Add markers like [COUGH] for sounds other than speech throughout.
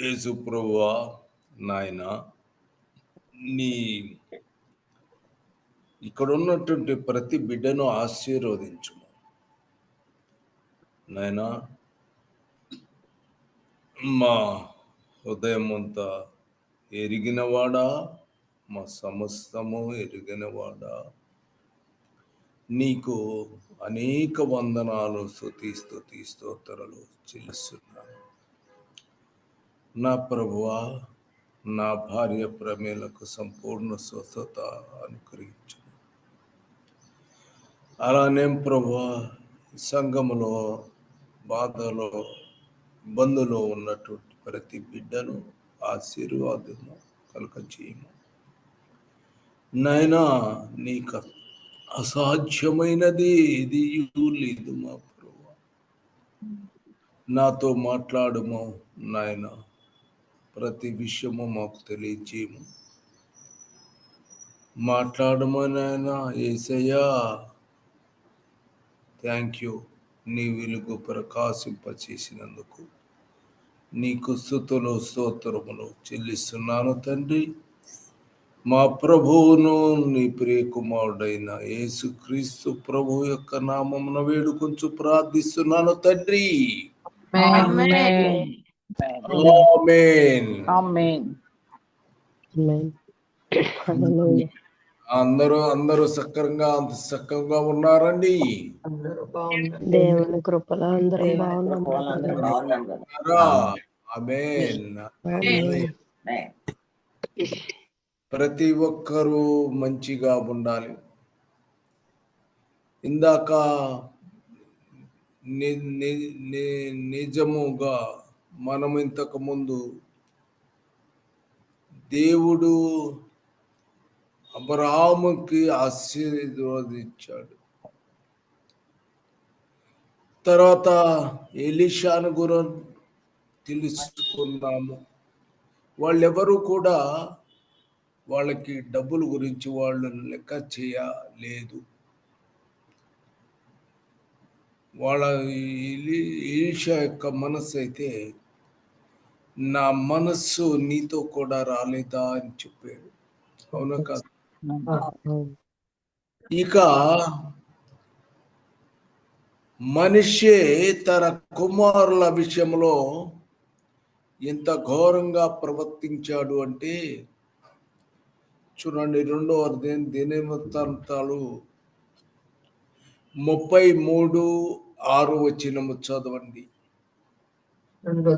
యేసు ప్రభువా నాయన నీ ఇక్కడ ఉన్నటువంటి ప్రతి బిడ్డను ఆశీర్వదించుము. నాయన మా హృదయం అంతా ఎరిగినవాడా మా సమస్తము ఎరిగినవాడా. నీకు అనేక వందనాలు స్థుతి స్థుతి స్తోత్రాలు చెల్లిస్తున్నాను. నా ప్రభువా నా భార్య ప్రమేలకు సంపూర్ణ స్వస్థత అనుగ్రహించు అలానే ప్రభువా సంఘములో బాధలో ఇబ్బందులో ఉన్నటువంటి ప్రతి బిడ్డను ఆశీర్వాదము కలక చేయము నాయనా నీకు అసాధ్యమైనది ఏది లేదు మా ప్రభు నాతో మాట్లాడము నాయనా. ప్రతి విషయము మాకు తెలియజేయము మాట్లాడము నాయన? ఏసయ్యా థ్యాంక్ యూ నీ వెలుగు ప్రకాశింపచేసినందుకు నీకు స్థుతులు స్తోత్రములు చెల్లిస్తున్నాను తండ్రి. మా ప్రభువును నీ ప్రియ కుమారుడైన యేసుక్రీస్తు ప్రభు యొక్క నామమున వేడుకొంచు ప్రార్థిస్తున్నాను తండ్రి. Amen. ఆమేన్ Amen. Amen. Hallelujah. అందరూ అందరూ సక్రంగా అంత సక్రంగా ఉన్నారండి దేవుని కృపలో అందరం బాగున్నాం ఉన్నారా? ఆమేన్ Amen. ప్రతి ఒక్కరూ మంచిగా ఉండాలి ఇందాక ని- ని- ని- నిజముగా మనం ఇంతకు ముందు దేవుడు అబ్రాహాముకి ఆశీర్వదించాడు. తర్వాత ఎలిషాను గురం తెలుసుకున్నాము. వాళ్ళెవరూ కూడా వాళ్ళకి డబ్బుల గురించి వాళ్ళు లెక్క చేయలేదు. వాళ్ళ ఎలి- యొక్క మనస్సు అయితే నా మనస్సు నీతో కూడా రాలేదా అని చెప్పాడు. అవునా కాదు? ఇక మనిషే తన కుమారుల విషయంలో ఎంత ఘోరంగా ప్రవర్తించాడు అంటే చూడండి రెండో అర్థం దినవృత్తాంతాలు ముప్పై మూడు ఆరు వచ్చినము చదవండి. రెండో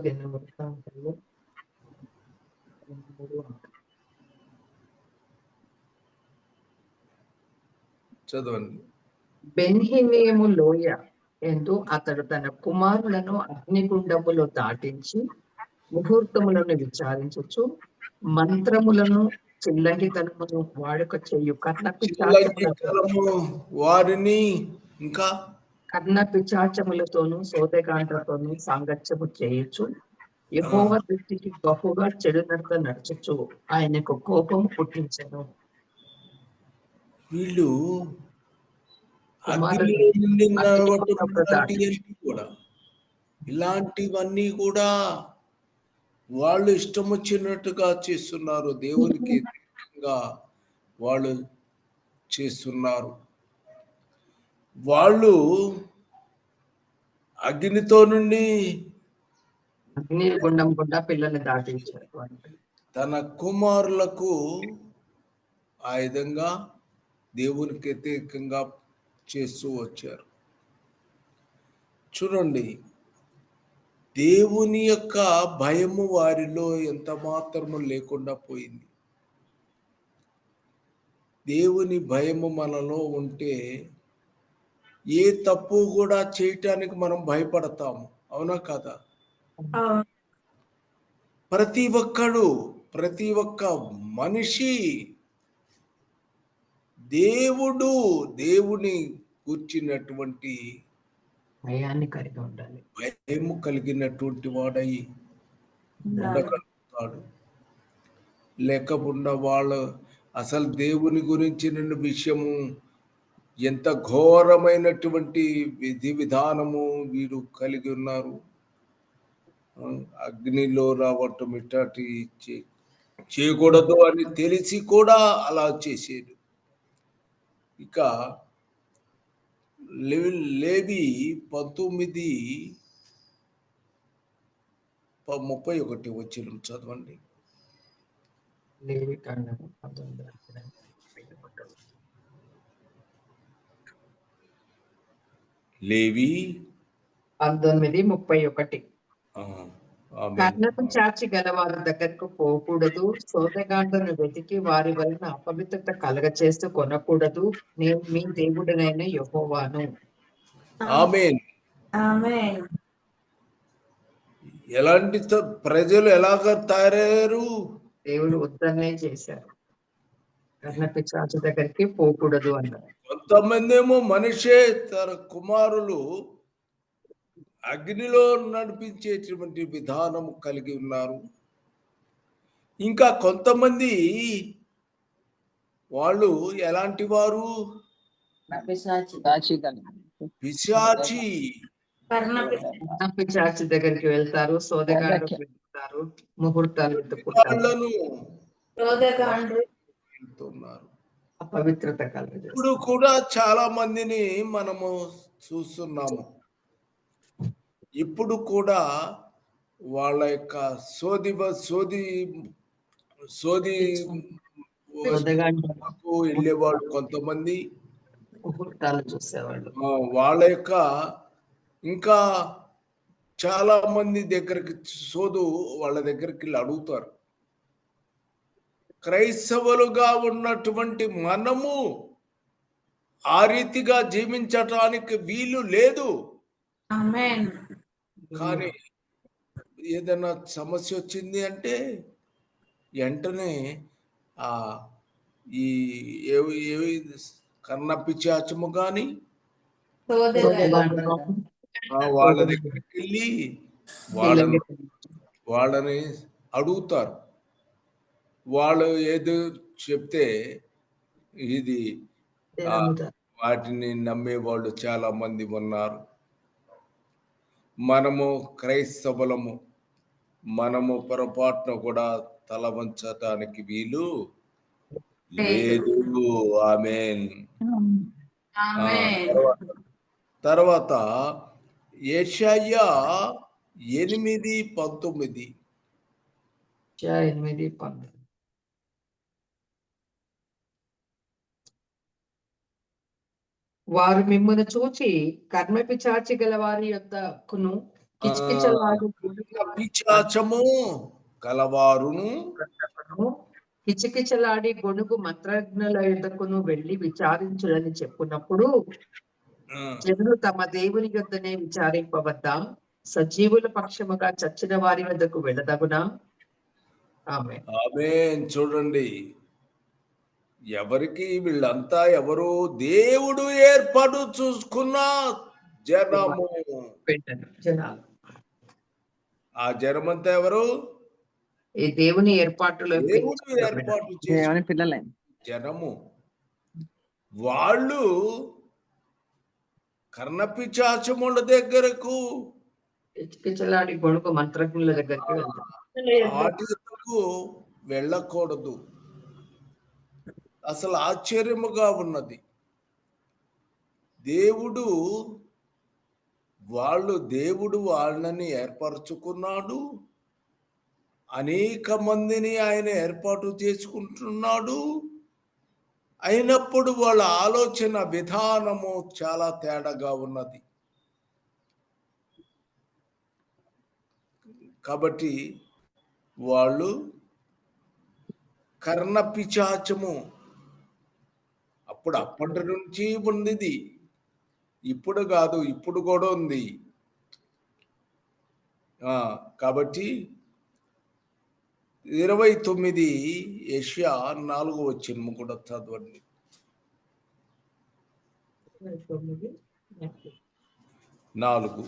చదవండి. బెన్హిమేము లోయ ఎందు అతడు తన కుమారులను అగ్నిగుండములో దాటించి ముహూర్తములను విచారించచ్చు మంత్రములను చిల్లంగితనమును వాడుక చేయు చిల్లగితనము వారిని ఇంకా కర్ణ పిచాచములతోనూ సోదగాండ్రతోనూ సాంగత్యము చేయొచ్చు యహోవ దృష్టికి బహుగా చెడు నడత నడచచ్చు ఆయనకు కోపం పుట్టించను. వీళ్ళు ఇలాంటివన్నీ కూడా వాళ్ళు ఇష్టం వచ్చినట్టుగా చేస్తున్నారు. దేవునికి [LAUGHS] వాళ్ళు చేస్తున్నారు. వాళ్ళు అగ్నితో నుండి అగ్ని గుండం గుండా పిల్లల్ని దాటించారు. తన కుమారులకు ఆ విధంగా దేవునికి వ్యతిరేకంగా చేస్తూ వచ్చారు. చూడండి దేవుని యొక్క భయము వారిలో ఎంత మాత్రము లేకుండా పోయింది. దేవుని భయము మనలో ఉంటే ఏ తప్పు కూడా చేయటానికి మనం భయపడతాము. అవునా కదా? ప్రతి ఒక్కడు ప్రతి ఒక్క మనిషి దేవుడు దేవుని కూర్చున్నటువంటి భయాన్ని కలిగి ఉండాలి. భయము కలిగినటువంటి వాడై ఉండగలుగుతాడు. లేకుండా వాళ్ళ అసలు దేవుని గురించిన విషయము ఎంత ఘోరమైనటువంటి విధి విధానము వీరు కలిగి ఉన్నారు. అగ్నిలో రావటం ఇట్లాంటి చే- చేయకూడదు అని తెలిసి కూడా అలా చేసేది. ఇక లేవి పంతొమ్మిది ముప్పై ఒకటి వచ్చిన చదవండి. లేవి కాండము పంతొమ్మిది అధ్యాయం. లేవి పంతొమ్మిది ముప్పై ఒకటి. కర్ణపు చాచి గల వారి దగ్గరకు పోకూడదు. సోదగాండను వెతికి వారి వలన అపవిత్రత కలగ చేస్తూ కొనకూడదు. నేను మీ దేవుడనైన యెహోవాను. ఆమేన్. ఆమేన్. ఎలాంటి ప్రజలు ఎలాగ తయారయ్యారు? దేవుడు వద్దనే చేశారు. కర్ణపు చాచి దగ్గరికి పోకూడదు అన్నారు. కొంతమంది ఏమో మనిషే తన కుమారులు అగ్నిలో నడిపించేటువంటి విధానం కలిగి ఉన్నారు. ఇంకా కొంతమంది వాళ్ళు ఎలాంటి వారు? పిశాచి. చాచి దగ్గరికి వెళ్తారు వెళ్తారు ముహూర్తాలు వాళ్ళను వెళ్తున్నారు అపవిత్రత ఇప్పుడు కూడా చాలా మందిని మనము చూస్తున్నాము. ఇప్పుడు కూడా వాళ్ళ యొక్క సోది సోది సోది వెళ్ళేవాళ్ళు కొంతమంది. చూసేవాళ్ళు. వాళ్ళ యొక్క ఇంకా చాలా మంది దగ్గరికి సోదు వాళ్ళ దగ్గరికి వెళ్ళి అడుగుతారు. క్రైస్తవులుగా ఉన్నటువంటి మనము ఆ రీతిగా జీవించటానికి వీలు లేదు. కానీ ఏదైనా సమస్య వచ్చింది అంటే వెంటనే ఆ ఈ ఏవి ఏవి కన్నపిచాచము కానీ శోధకాండ్రు వాళ్ళ దగ్గరికి వెళ్ళి వాళ్ళని వాళ్ళని అడుగుతారు. వాళ్ళు ఏదో చెప్తే ఇది వాటిని నమ్మే వాళ్ళు చాలా మంది ఉన్నారు. మనము క్రైస్తవులము. మనము పొరపాటున కూడా తల వంచటానికి వీలు లేదు. ఆమెన్. ఆమేన్. తర్వాత ఏషయ్యా ఎనిమిది పంతొమ్మిది. ఎనిమిది పంతొమ్మిది. వారు మిమ్మల్ని చూచి కర్మపి చాచి గల వారి కిచకిచలాడు పిచాచము కలవారును కిచకిచలాడి గొనుగు మంత్రజ్ఞుల యొద్దకును వెళ్ళి విచారించులని చెప్పునప్పుడు ఆ, జనులు తమ దేవుని యొద్దనే విచారింపవద్దా. సజీవుల పక్షముగా చచ్చిన వారి వద్దకు వెళ్ళదగునా? ఆమె చూడండి. ఎవరికి వీళ్ళంతా ఎవరు దేవుడు ఏర్పాటు చూసుకున్న జనము. ఆ జనమంతా ఎవరు? ఈ దేవుని ఏర్పాటులో దేవుడు ఏర్పాటు పిల్లలే? జనము. వాళ్ళు కర్ణపిచాచముల దగ్గరకు. మంత్రజ్ఞుల దగ్గరికి వెళ్తారు. వాటికు వెళ్ళకూడదు. అసలు ఆశ్చర్యముగా ఉన్నది. దేవుడు వాళ్ళు దేవుడు వాళ్ళని ఏర్పరచుకున్నాడు. అనేక మందిని ఆయన ఏర్పాటు చేసుకుంటున్నాడు. అయినప్పుడు వాళ్ళ ఆలోచన విధానము చాలా తేడాగా ఉన్నది. కాబట్టి వాళ్ళు కర్ణ పిచాచము అప్పుడు అప్పటి నుంచి ఉంది ఇప్పుడు కాదు ఇప్పుడు కూడా ఉంది. ఆ, కాబట్టి ఇరవై తొమ్మిది ఏషియా నాలుగు వచ్చిన కూడా చదవండి. నాలుగు.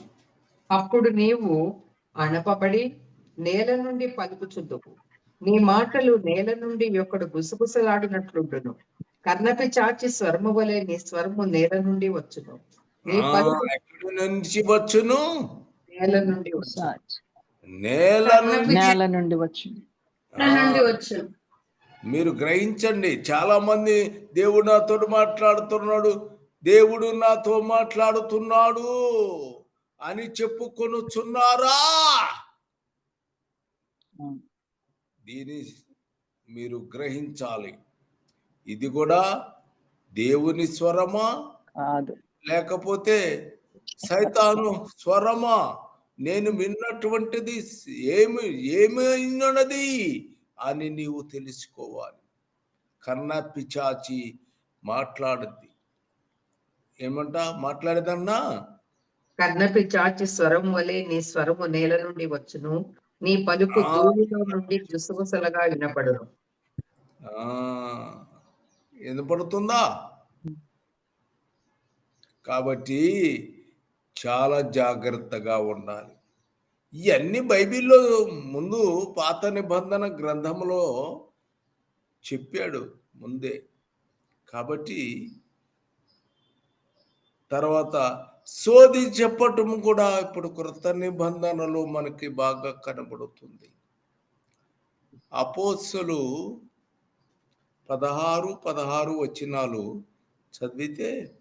అప్పుడు నీవు అణపబడి నేల నుండి పలుకుచుందువు. నీ మాటలు నేల నుండి ఒకడు గుసగుసలాడినట్లుండును. కర్ణపి చాచి స్వరము వలె నీ స్వరము నేల నుండి వచ్చును. నుంచి వచ్చును? నేల నుండి వచ్చును. నేల నుండి. నేల నుండి వచ్చింది నుండి వచ్చు మీరు గ్రహించండి చాలా మంది దేవుడు నాతో మాట్లాడుతున్నాడు దేవుడు నాతో మాట్లాడుతున్నాడు అని చెప్పుకొనుచున్నారా. దీని మీరు గ్రహించాలి. ఇది కూడా దేవుని స్వరమా? కాదు. లేకపోతే సైతాను స్వరమా? నేను విన్నటువంటిది ఏమి ఏమి ఉన్నది అని నీవు తెలుసుకోవాలి. కన్న పిచాచి మాట్లాడుద్ది. ఏమంట? మాట్లాడేదన్నా? కర్ణపి చాచి స్వరం వలె నీ స్వరము నేల నుండి వచ్చును. నీ పలుకు నుండి గుసగుసలుగా వినపడును. ఆ, వినపడుతుందా కాబట్టి చాలా జాగ్రత్తగా ఉండాలి. ఇవన్నీ బైబిల్లో ముందు పాత నిబంధన గ్రంథంలో చెప్పాడు ముందే. కాబట్టి తర్వాత సోది చెప్పటం కూడా ఇప్పుడు కృత నిబంధనలో మనకి బాగా కనబడుతుంది. అపోస్సులు పదహారు పదహారు వచనాలు చదివితే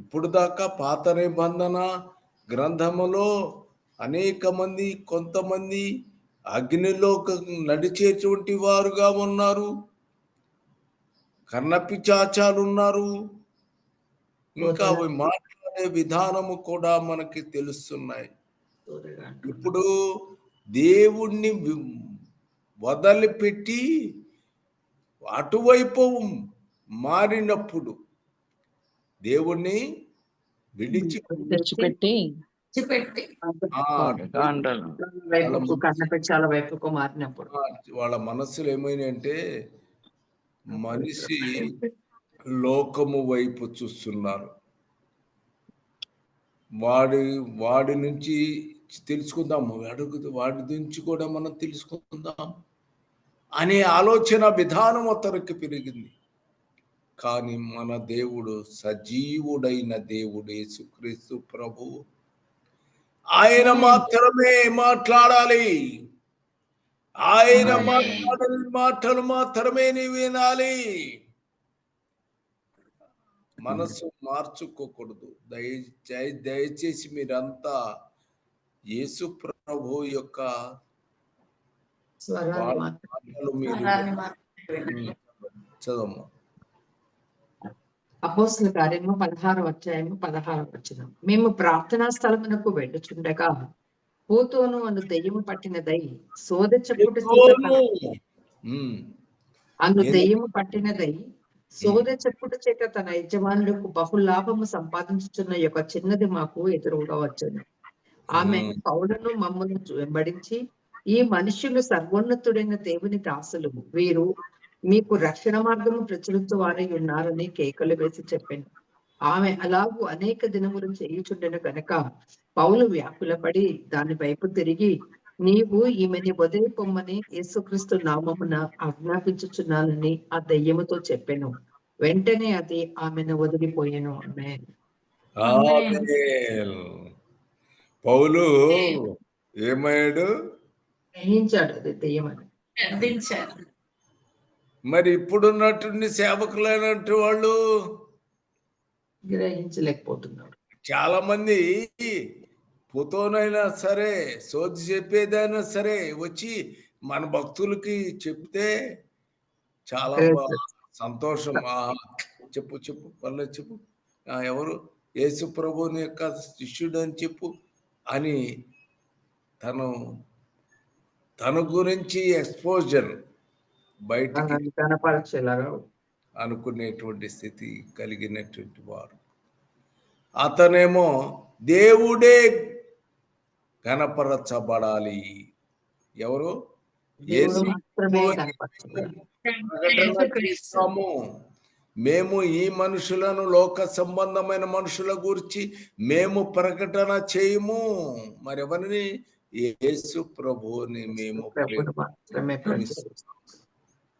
ఇప్పుడు దాకా పాత నిబంధన గ్రంథములో అనేక మంది కొంతమంది అగ్నిలో నడిచేటువంటి వారుగా ఉన్నారు. కన్నపిచాచాలు ఉన్నారు. ఇంకా అవి మాట్లాడే విధానము కూడా మనకి తెలుస్తున్నాయి. ఇప్పుడు దేవుణ్ణి వదిలిపెట్టి అటువైపు మారినప్పుడు దేవుణ్ణి విడిచి తెచ్చిపెట్టి పెట్టి ఆ, గాండ్రలు. వైపుకు కర్ణపెచ్చాల వైపుకు మారినప్పుడు. వాళ్ళ మనస్సులు ఏమైనాయంటే మనిషి లోకము వైపు చూస్తున్నారు. వాడి వాడి నుంచి తెలుసుకుందాం అడుగు వాడి నుంచి కూడా మనం తెలుసుకుందాం. అనే ఆలోచన విధానం అతనికి పెరిగింది. కానీ మన దేవుడు సజీవుడైన దేవుడు యేసుక్రీస్తు ప్రభు ఆయన మాత్రమే మాట్లాడాలి. ఆయన. మాట్లాడిన మాటలు మాత్రమే నీ వినాలి. మనసు మార్చుకోకూడదు. దయ- దయచేసి మీరంతా యేసు ప్రభు యొక్క స్వరాన్ని మాత్రం. చదవమ్మా అపోస్తుల కార్యము పదహారు అధ్యాయము పదహారు వచ్చిన మేము ప్రార్థనా స్థలమునకు వెళ్ళుచుండగా పూతోను అను దెయ్యము పట్టినదై సోద. అందు ఏది? దెయ్యము పట్టినదై సోద చెప్పుడు చేత తన యజమానులకు బహు లాభము సంపాదించుచున్న యొక్క చిన్నది మాకు ఎదురుగా వచ్చును ఆమె. పౌలను మమ్మల్ని వెంబడించి ఈ మనుష్యులు సర్వోన్నతుడైన దేవుని దాసులు. వీరు మీకు రక్షణ మార్గము ప్రచురించు వారై ఉన్నారని కేకలు వేసి చెప్పాను. ఆమె అలాగూ అనేక దినములు చేయుచుండెను గనక పౌలు వ్యాకులపడి దాని వైపు తిరిగి నీవు ఈమెని వదిలి పొమ్మని యేసుక్రీస్తు నామమున ఆజ్ఞాపించుచున్నానని ఆ దెయ్యముతో చెప్పాను. వెంటనే అది ఆమెను వదిలిపోయాను. పౌలు ఏమయ్యాడు? గ్రహించాడు అది దెయ్యమని. గద్దించారు మరి ఇప్పుడున్నటువంటి సేవకులైనటువంటి వాళ్ళు గ్రహించలేకపోతున్నాడు. చాలా మంది పుతోనైనా సరే సోది చెప్పేదైనా సరే వచ్చి మన భక్తులకి చెప్తే చాలా సంతోషం. చెప్పు చెప్పు పర్లేదు చెప్పు. ఎవరు? యేసు ప్రభుని యొక్క శిష్యుడు అని చెప్పు అని తను తన గురించి ఎక్స్పోజర్ బయటికి కనపరచేలాగా అనుకునేటువంటి స్థితి కలిగినటువంటి వారు. అతనేమో దేవుడే కనపరచబడాలి. ఎవరు? మేము ఈ మనుషులను లోక సంబంధమైన మనుషుల గురించి మేము ప్రకటన చేయము. మరెవరిని? యేసు ప్రభువుని మేము.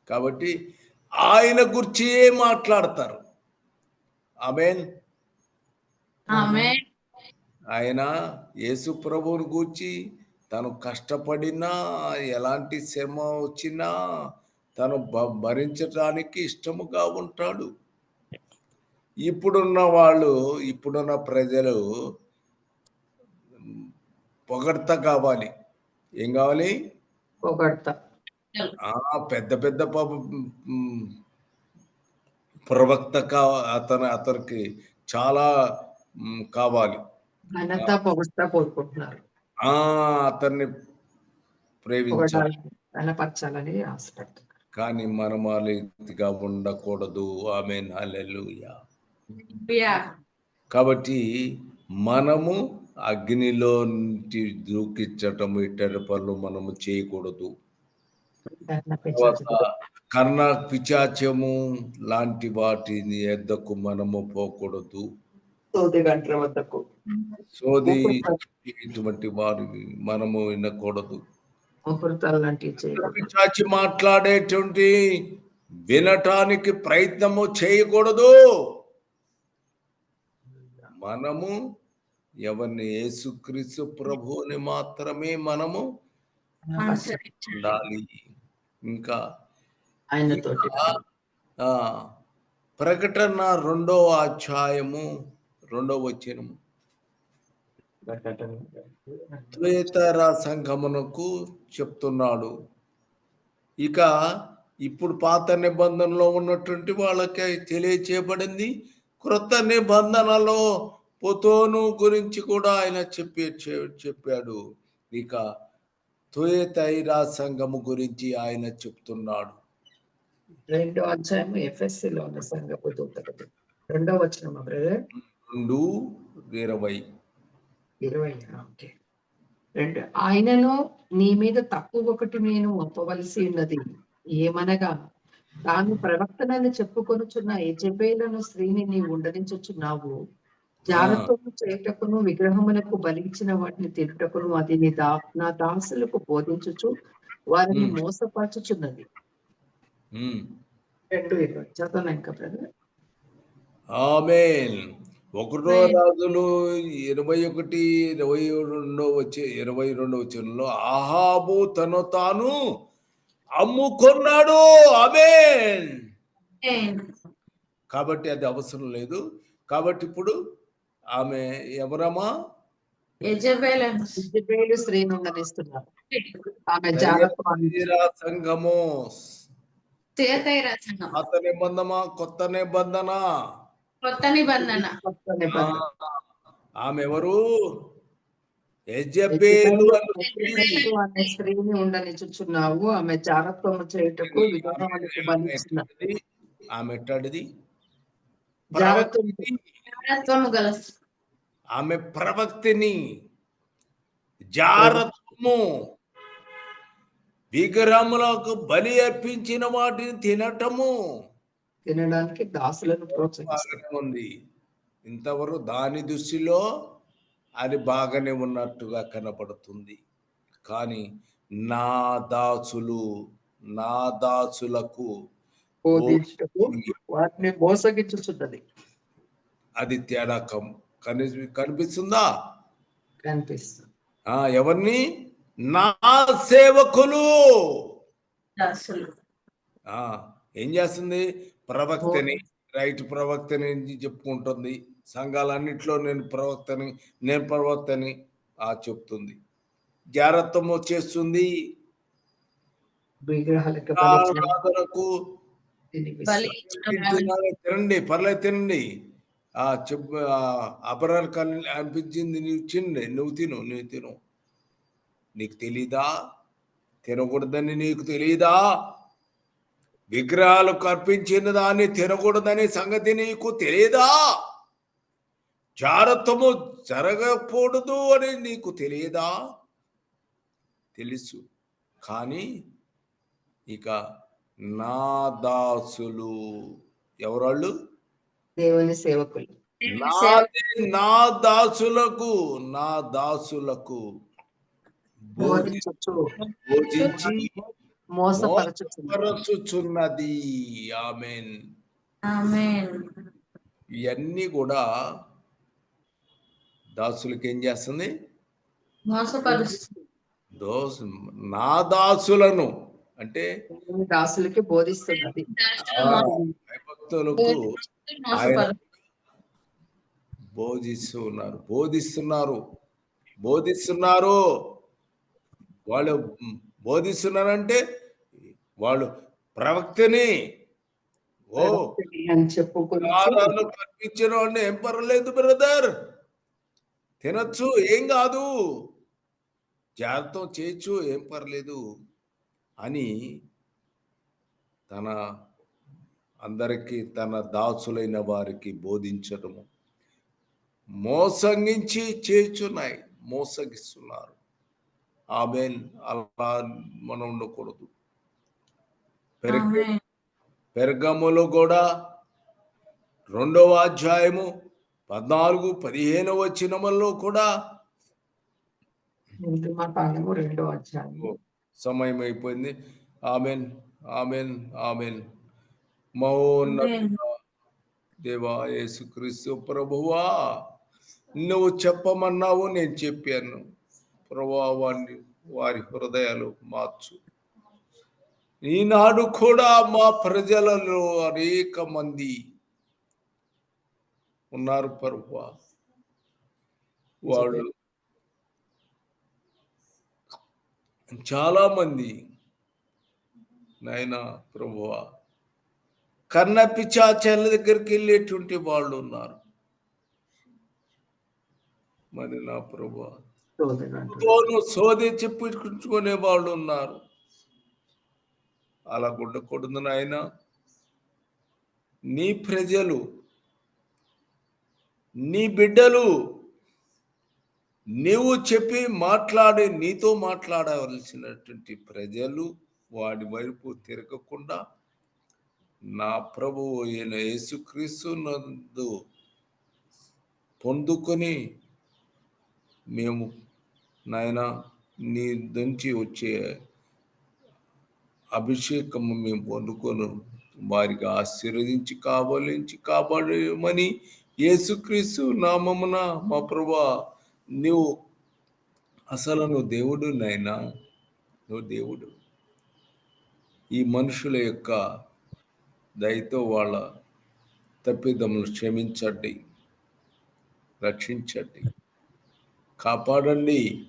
కాబట్టి ఆయన గురించి మాట్లాడతారు? ఆమెన్. ఆమె ఆయన యేసు ప్రభువుని గూర్చి తను కష్టపడినా ఎలాంటి శ్రమ వచ్చినా తను భ- భరించడానికి ఇష్టముగా ఉంటాడు. ఇప్పుడున్న వాళ్ళు ఇప్పుడున్న ప్రజలు పొగడ్త కావాలి. ఏం కావాలి? పొగడతా. ఆ పెద్ద పెద్ద ప్రవక్త కా అతను అతనికి చాలా కావాలి. ఆ అతన్ని ప్రేమించాలి. కానీ మనం రీతిగా ఉండకూడదు. ఆమె కాబట్టి మనము అగ్నిలో దూకించటం ఇతర పనులు మనము చేయకూడదు. కర్ణ పిచాచము లాంటి వాటిని ఎద్దకు మనము పోకూడదు. సోది ఇటువంటి వారిని మనము వినకూడదు. పిచాచి మాట్లాడేటువంటి వినటానికి ప్రయత్నము చేయకూడదు. మనము ఎవరిని యేసుక్రీస్తు ప్రభువుని మాత్రమే మనము ఉండాలి. ఇంకా ప్రకటన రెండో అధ్యాయము రెండో వచనము. ద్వేతర సంఘమునకు చెప్తున్నాడు. ఇక ఇప్పుడు పాత నిబంధనలో ఉన్నటువంటి వాళ్ళకి తెలియచేయబడింది. క్రొత్త నిబంధనలో పొతోను గురించి కూడా ఆయన చెప్పి చెప్పాడు. ఇక తుయతైరా సంఘము గురించి ఆయన చెప్తున్నాడు. రెండో అధ్యాయం ఎఫ్ఎస్సి లో ఉన్న సంఘపు రెండో వచ్చిన బ్రదర్? రెండు ఇరవై. ఇరవై ఓకే. రెండు ఆయనను నీ మీద తక్కువ ఒకటి నేను ఒప్పవలసి ఉన్నది. ఏమనగా తాను ప్రవక్తనని చెప్పుకొనుచున్న యజబేలను స్త్రీని నీవు ఉండనించుచున్నావు. జాగ్రత్తను చేయుటకును విగ్రహములకు బలించిన వాటిని తిరుటకును అది నీ దా నా దాసులకు బోధించుచు వారిని. మోసపరచుచున్నది. రెండు ఇరవై. చదవనా ఇంకా బ్రదర్? ఆమెన్. ఒకటో. రాజులు ఇరవై ఒకటి ఇరవై రెండో వచ్చే ఇరవై రెండో వచనంలో ఆహాబు తను తాను అమ్ముకున్నాడు. ఆమెన్. కాబట్టి అది అవసరం లేదు. కాబట్టి ఇప్పుడు ఆమె ఎవరమ్మా? యజబేలు. స్త్రీని ఉండనిస్తున్నారు ఆమె జాగ్రత్త తీరా సంఘము తీతైర సంఘం పాత నిబంధన కొత్త నిబంధన? కొత్త నిబంధన. కొత్త ఆ, నిబంధన. ఆమె ఎవరు? యజబేలు అను స్త్రీని ఉండనిచుచున్నావు ఆమె జాగ్రత్తము చేయుటకు ఆమె ఎట్టాడిది జాగ్రత్త ఆమె ప్రవక్తిని జారత్వము విగ్రహములకు బలి అర్పించిన వాటిని తినటము. తినడానికి దాసులను ఉంది. ఇంతవరకు దాని దృష్టిలో అది బాగానే ఉన్నట్టుగా కనపడుతుంది. కానీ నా దాసులు నా దాసులకు బోధించుటకు వాటిని మోసగించుచున్నది. అది తేడా కం కని కనిపిస్తుందా? కనిపిస్తుంది. ఆ ఎవరిని? నా సేవకులు. ఆ ఏం చేస్తుంది? ప్రవక్తని రైట్ ప్రవక్తని చెప్పుకుంటుంది. సంఘాలన్నింటిలో నేను ప్రవక్తని నేను ప్రవక్తని ఆ చెప్తుంది. జాగ్రత్తం వచ్చేస్తుంది తినండి పర్లేదు తినండి. ఆ చెప్పు అపరాలు అనిపించింది నువ్వు తినండి. నువ్వు తిను నువ్వు తిను. నీకు తెలీదా? తినకూడదని నీకు తెలీదా? విగ్రహాలకు అర్పించిన దాన్ని తినకూడదనే సంగతి నీకు తెలియదా జాగ్రత్తము జరగకూడదు అని నీకు తెలియదా తెలుసు. కానీ ఇక నా దాసులు. ఎవరాళ్ళు? దేవుని దేవుని సేవకులు. నా దాసులకు నా దాసులకు మోసపరచుచున్నారు మోసపరచుచున్నది. ఆమెన్. ఆమేన్. ఇవన్నీ కూడా దాసులకు ఏం చేస్తుంది? దోస్ నా దాసులను అంటే దాసులకి బోధిస్తున్నది. భక్తులకు ఆయన బోధిస్తూ ఉన్నారు. బోధిస్తున్నారు. బోధిస్తున్నారు. వాళ్ళు బోధిస్తున్నారంటే వాళ్ళు ప్రవక్తని. ఓ అని చెప్పుకుని ఆరాధన కనిపించిన వాడిని ఏం పర్వాలేదు బ్రదర్. తినచ్చు ఏం కాదు. జాగ్రత్త చేయొచ్చు ఏం పర్లేదు. అని తన అందరికీ తన దాసులైన వారికి బోధించడము. మోసగించి చేయుచున్నాయి మోసగిస్తున్నారు. ఆమెన్. అలా మనం ఉండకూడదు. పెరగ పెరగములో కూడా రెండవ అధ్యాయము పద్నాలుగు పదిహేను వచనములో కూడా మా కాలము రెండో అధ్యాయం సమయం అయిపోయింది ఆమెన్ ఆమెన్. ఆమెన్. మౌన్నత దేవా యేసుక్రీస్తు ప్రభువా నువ్వు చెప్పమన్నావు నేను చెప్పాను. ప్రభువా వారిని వారి హృదయాలు మార్చు. ఈనాడు కూడా మా ప్రజలలో అనేక మంది ఉన్నారు ప్రభువా. వాళ్ళు చాలా మంది నాయన ప్రభువ కన్న పిచాచాల దగ్గరికి వెళ్ళేటువంటి వాళ్ళు ఉన్నారు. మరి నా ప్రభు సోదే చెప్పించుకునే వాళ్ళు ఉన్నారు. అలా గుడ్డకూడదు నాయన. నీ ప్రజలు నీ బిడ్డలు నువ్వు చెప్పి మాట్లాడే నీతో మాట్లాడవలసినటువంటి ప్రజలు వాడి వైపు తిరగకుండా నా ప్రభు అయిన యేసుక్రీస్తు నందు పొందుకొని మేము నాయన నీ నుంచి వచ్చే అభిషేకము మేము పొందుకొని వారికి ఆశీర్వదించి కావలించి కాపాడమని యేసుక్రీస్తు నామమున మా ప్రభా నువ్వు అసలు నువ్వు దేవుడు నైనా నువ్వు దేవుడు. ఈ మనుషుల యొక్క దయతో వాళ్ళ తప్పిదములు క్షమించండి రక్షించండి. కాపాడండి.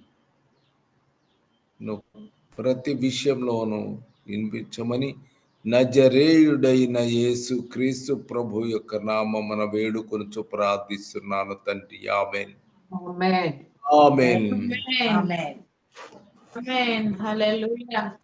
నువ్వు ప్రతి విషయంలోనూ వినిపించమని నజరేయుడైన యేసు క్రీస్తు ప్రభు యొక్క నామమున వేడుకొనుచు ప్రార్థిస్తున్నాను తండ్రి. Amen. Amen. Amen. Amen. Amen. Hallelujah.